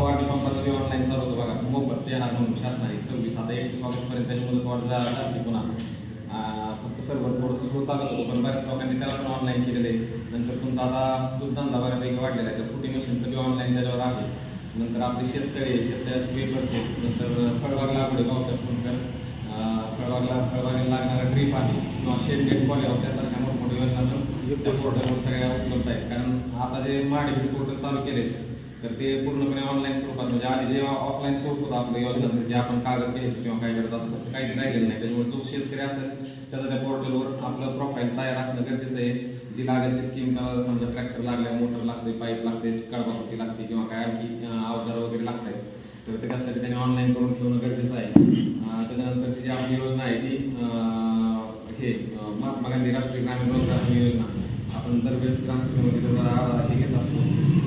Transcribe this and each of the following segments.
फवारणी पंपाचं बी ऑनलाईन चालू होतं बघा. मोफत येणार म्हणून शासनाने सव्वीस आता एकवीस ऑगस्टपर्यंत त्याची मुदत वाढ झाली पुन्हा. फक्त सर्व्हर थोडंसं स्लो चालत होतं पण बऱ्याच लोकांनी त्याला पण ऑनलाईन केलेलं आहे. नंतर तुमचा आता दुधधंदा बऱ्यापैकी वाढलेला आहे. तर फुटी मशीनचं बी ऑनलाईन त्याच्यावर आहे नंतर आपले शेतकरी शेतकऱ्याचे पेपर्स आहेत. नंतर फळबाग लागवड पावसाळ्यात फोन फळबागला फळबागेला लागणारा ड्रीप आहे. किंवा शेड गेट पॉली हाऊस यासारख्या मोठमोठ्या योजना पण त्या पोर्टलवर सगळ्या उपलब्ध आहेत. कारण आता जे माडी पोर्टल चालू केले तर ते पूर्णपणे ऑनलाईन स्वरूपात म्हणजे आधी जे ऑफलाईन स्वरूप होतं आपल्या योजनांचं जे आपण कागद घ्यायचं किंवा काय करत तसं काहीच राहिलेलं नाही. त्याच्यामुळे जो शेतकरी असेल त्याचं त्या पोर्टलवर आपलं प्रोफाईल तयार असणं गरजेचं आहे. जी लागेल ती स्कीम त्याला समजा ट्रॅक्टर लागल्या मोटर लागते पाईप लागते कळबापट्टी लागते किंवा काय आणखी अवजार वगैरे लागतात. तर ते त्यासाठी त्यांनी ऑनलाईन करून ठेवणं गरजेचं आहे. त्याच्यानंतरची जी आपली योजना आहे ती हे महात्मा गांधी राष्ट्रीय ग्रामीण रोजगार योजना. आपण दरवेळेस ग्रामसभेमध्ये त्याचा आढावा हे घेत असतो.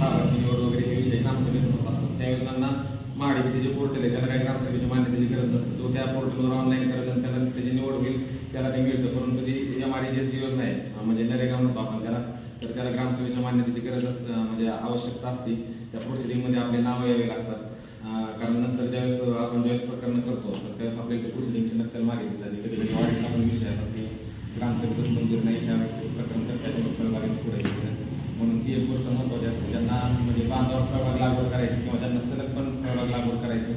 योजनांना जे पोर्टल आहे त्याला काही ग्रामसभेची मान्यतेची गरज नसते. जो त्या पोर्टलवर ऑनलाईन करत आणि त्याला त्याची निवड होईल त्याला ते मिळतं. परंतु जी एम आर जी योजना आहे म्हणजे नरेगा म्हणतो आपण त्याला तर त्याला ग्रामसभेच्या मान्यतेची गरज असते म्हणजे आवश्यकता असते. त्या प्रोसिडिंगमध्ये आपले नावं यावे लागतात. कारण नंतर ज्यावेळेस आपण ज्यावेळेस प्रकरण करतो तर त्यावेळेस आपल्याला प्रोसिडिंगची नक्कल मागितली जाते. कधी कधी पण विषय आहे ग्रामसभेतच मंजूर नाही. त्या प्रकरण कसं काय पुढे म्हणून ती एक गोष्ट महत्त्वाची असते. ज्यांना म्हणजे बांधावर प्रभाग लागवड करायची किंवा ज्यांना सलग पण प्रभाग लागवड करायची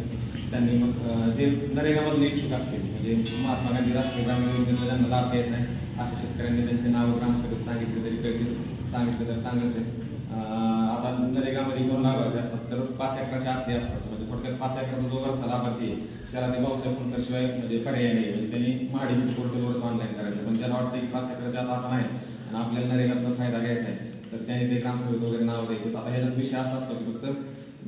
त्यांनी मग जे नरेगामधले इच्छुक असतील म्हणजे महात्मा गांधी राष्ट्रीय ग्रामीण योजनेला ज्यांना लाभ द्यायचा आहे अशा शेतकऱ्यांनी त्यांचे नाव ग्रामसभेत सांगितले तरी कळतील. सांगितलं तर चांगलंच आहे. आता नरेगामध्ये कोण लाभार्थी असतात तर पाच एकराच्या आतले असतात. म्हणजे थोडक्यात पाच एकराचा जो घरचा लाभार्थी आहे त्याला ते भाऊसाहेब फुंकरशिवाय म्हणजे पर्याय नाही. म्हणजे त्यांनी महाडी पोर्टलवरच ऑनलाईन करायचं. पण ज्याला वाटतं की पाच एकराच्या आत आपण आहे आणि आपल्याला नरेगातनं फायदा घ्यायचा आहे तर त्याने ते ग्रामसभेत वगैरे नाव द्यायचे. आता ह्याच्यात विषय असा असतो की फक्त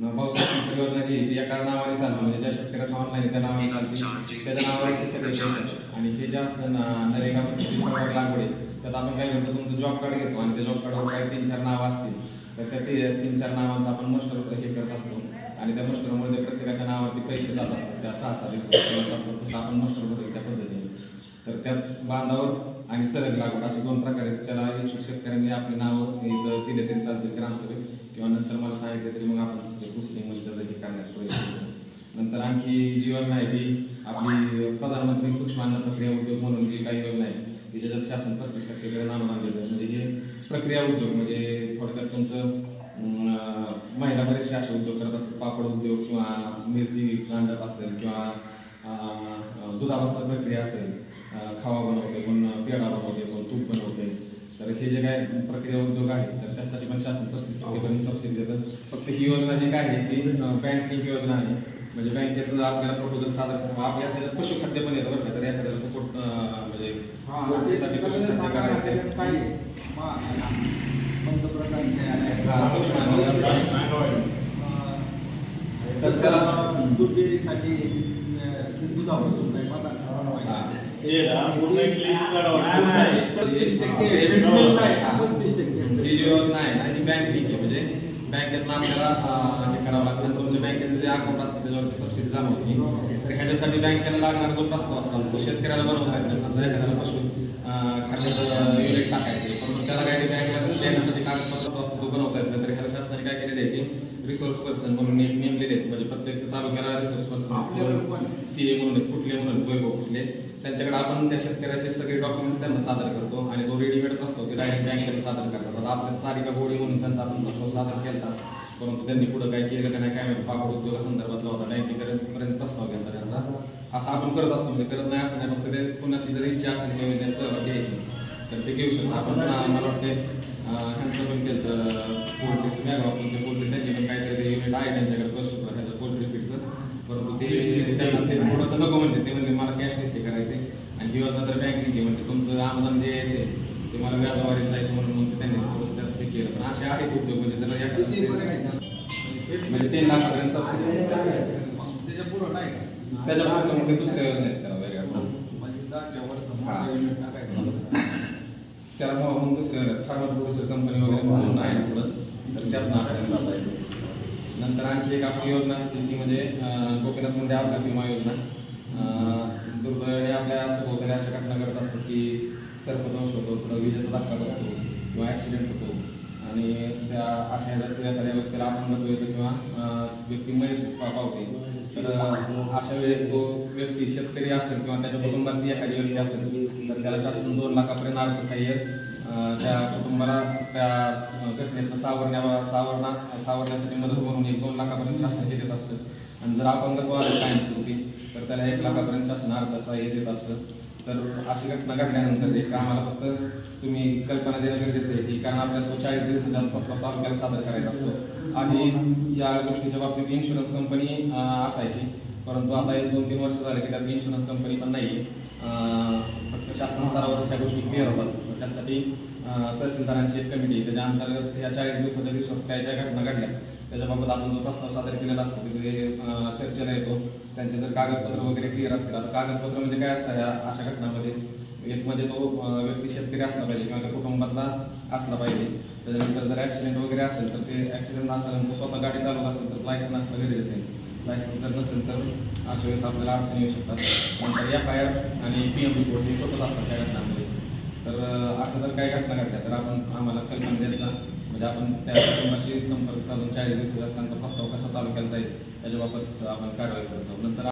भाऊसाहेब फुंकर योजना जी ती एका नावाने चालते म्हणजे ज्या शेतकऱ्याचं ऑनलाईन त्या नावाने चालते. त्याच्या नावाने सगळे. आणि हे जे असतं ना नरेगामध्ये जी फळबाग लागवड आहे. त्यात आपण काय करतो तुमचं जॉब कार्ड घेतो आणि त्या जॉब कार्डवर काही तीन चार नावं असतील तर त्या ते तीन चार नावांचं आपण मस्टर हे करत असतो. आणि त्या मस्टरमध्ये प्रत्येकाच्या नावावरती पैसे जात असतात. त्या सहा सहा दिवसात किंवा सात आपण मस्टरमध्ये त्या पद्धतीने. तर त्यात बांधावर आणि सरग लागवड असे दोन प्रकार आहेत. त्याला इच्छुक शेतकऱ्यांनी आपली नावं इथं दिले तरी चालतील ग्रामसभेत किंवा नंतर मला सांगितलं तरी मग आपण तसं पुस्तकमध्ये त्याचं हे करण्यास प्रयत्न नंतर आणखी जी योजना आहे ती आपली प्रधानमंत्री सूक्ष्म अन्न प्रक्रिया उद्योग म्हणून जी काही योजना आहे की ज्याच्यात शासन पस्तीस टक्के अनुदान दिलं म्हणजे हे प्रक्रिया उद्योग म्हणजे थोडक्यात तुमचं महिला बरेचसे असे उद्योग करत असतात. पापड उद्योग किंवा मिरची कांडप असेल किंवा दुधापासून प्रक्रिया असेल. खावा बनवते कोण पेढा बनवते कोण तूप बनवते तर हे जे काय प्रक्रिया उद्योग आहेत तर त्यासाठी पण शासन पस्तीस टक्केपर्यंत सबसिडी देतं फक्त ही योजना जी काय आहे ती बँक लिंक योजना आहे. म्हणजे बँकेचं आपल्याला प्रपोजल सादर आपल्या त्याच्यात पशुखाद्य पण येतं बरं का तर एखाद्याला कुक्कुट म्हणजे पोल्ट्रीसाठी पशुखाद्य करायचं आहे. हा, हा. हे ही जी योजना आहे ना ही बँक लिंक आहे. म्हणजे बँकेतनं आपल्याला अं, हे करावं लागतं. आणि तुमच्या बँकेचं जे अकाउंट असतं त्याच्यावरती सबसिडी जमा होती. तर ह्याच्यासाठी बँकेला लागणारा जो प्रस्ताव असतो तो शेतकऱ्याला बनवता येत नाही. समजा एखाद्याला पशु खाद्याचं युनिट टाकायचे. पण त्याला काही बँकेला देण्यासाठी कागदपत्र असतो तो बनवता येत नाही. तर ह्याला शासनाने काय केलेलं आहे की रिसोर्स पर्सन म्हणून नेम नेमलेले आहेत. म्हणजे प्रत्येक तालुक्याला रिसोर्स पर्सन सी ए म्हणून कुठले म्हणून वैभव कुठले त्यांच्याकडे आपण त्या शेतकऱ्याचे सगळे डॉक्युमेंट्स त्यांना सादर करतो आणि तो रेडीमेड प्रस्ताव ते डायरेक्ट बँकेला सादर करतात. आता आपल्या सारिका गोडी म्हणून त्यांचा आपण प्रस्ताव सादर केला परंतु त्यांनी पुढे काय केलं का नाही काय माहिती पापड उद्योगासंदर्भातला होता बँकेपर्यंत प्रस्ताव घेतला त्यांचा. असं आपण करत असतो म्हणजे करत नाही असं नाही फक्त ते कुणाची जर इच्छा असेल किंवा योजनेत सहभाग घ्यायची तर ते घेऊ शकतो आपण मला वाटते ह्यांचं पण केलं पोल्ट्रीचं मॅग ते पोल्ट्री त्यांचे पण काहीतरी युनिट आहे त्यांच्याकडे पशु ह्याचं पोल्ट्री फीडचं परंतु ते ते थोडंसं नको म्हणते ते म्हणजे मला कॅशलेस हे करायचे आणि ही योजना तर बँक घे म्हणते तुमचं आमदान जे यायचे ते मला व्याजावारीत जायचं म्हणून मग त्यांनी थोडंसं त्यात हे केलं. पण असे आहेत उद्योग म्हणजे जर एखादा का? म्हणजे तीन लाखापर्यंत सबसिडी त्याच्या पुढं नाही? त्याच्या पुढचं मग ते दुसऱ्या योजनेत त्याला वेगळ्या म्हणजे हा. त्याला मग दुसऱ्या फार्मर प्रोड्युसर कंपनी वगैरे म्हणून आहे पुढं. तर त्यातनं आपल्याला जाता येतं. नंतर आणखी एक आपली योजना असते ती म्हणजे अं, अपघात म्हणजे विमा योजना. दुर्दैवाने आपल्या असं अशा घटना घडत असतात की सर्पदंश होतो पुढं विजेचा धक्का बसतो किंवा ॲक्सिडेंट होतो. आणि त्या अशा ह्याच्यात एखाद्या व्यक्तीला अपंगत्व येतो किंवा व्यक्तीमध्ये व्यक्ती मयत पावते. तर अशा वेळेस तो व्यक्ती शेतकरी असेल किंवा त्याच्या कुटुंबातली एखादी व्यक्ती असेल तर त्याला शासन दोन लाखापर्यंत अर्थसहाय्य अं, त्या कुटुंबाला त्या अं, घटनेतनं सावरण्या सावरणा सावरण्यासाठी मदत म्हणून एक दोन लाखापर्यंत शासन हे देत असतं. आणि जर अपंगत्व आलं कायमस्वरूपी तर त्याला एक लाखापर्यंत शासन अर्थसहाय्य देत असतं. तर अशी घटना घडल्यानंतर एक आम्हाला फक्त तुम्ही कल्पना देणं गरजेचं आहे की कारण आपल्याला तो चाळीस दिवसाच्या प्रस्ताव तालुक्याला सादर करायचा असतो. आधी या गोष्टीच्या बाबतीत इन्शुरन्स कंपनी असायची. परंतु आता एक दोन तीन वर्ष झाले की त्यात इन्शुरन्स कंपनी पण नाही आहे फक्त शासन स्तरावरच ह्या गोष्टी क्लिअर होतात. त्यासाठी तहसीलदारांची एक कमिटी त्याच्या अंतर्गत या चाळीस दिवसाच्या दिवसात काय ज्या घटना घडल्या त्याच्याबाबत आपण जो प्रस्ताव सादर केलेला असतो तिथे चर्चेला येतो त्यांचे जर कागदपत्र वगैरे क्लिअर असतील आता कागदपत्र म्हणजे काय असतं ह्या अशा घटनामध्ये? एक म्हणजे तो व्यक्ती शेतकरी असला पाहिजे किंवा त्या कुटुंबातला असला पाहिजे. त्याच्यानंतर जर ॲक्सिडेंट वगैरे असेल तर ते ॲक्सिडेंट नसेल तर स्वतः गाडी चालवत असेल तर लायसन असणं गरजेचं आहे. लायसन्स जर नसेल तर अशा वेळेस आपल्याला अडचणी येऊ शकतात. नंतर एफ आय आर आणि पी एम रिपोर्ट हे होतच असतात त्या घटनांमध्ये. तर अशा जर काही घटना घडल्या तर आपण आम्हाला कल्पना द्यायचा म्हणजे आपण त्या कुटुंबाशी संपर्क साधून चाळीस दिवसात त्यांचा प्रस्ताव कसा तालुक्याला जाईल त्याच्याबाबत आपण कारवाई करतो नंतर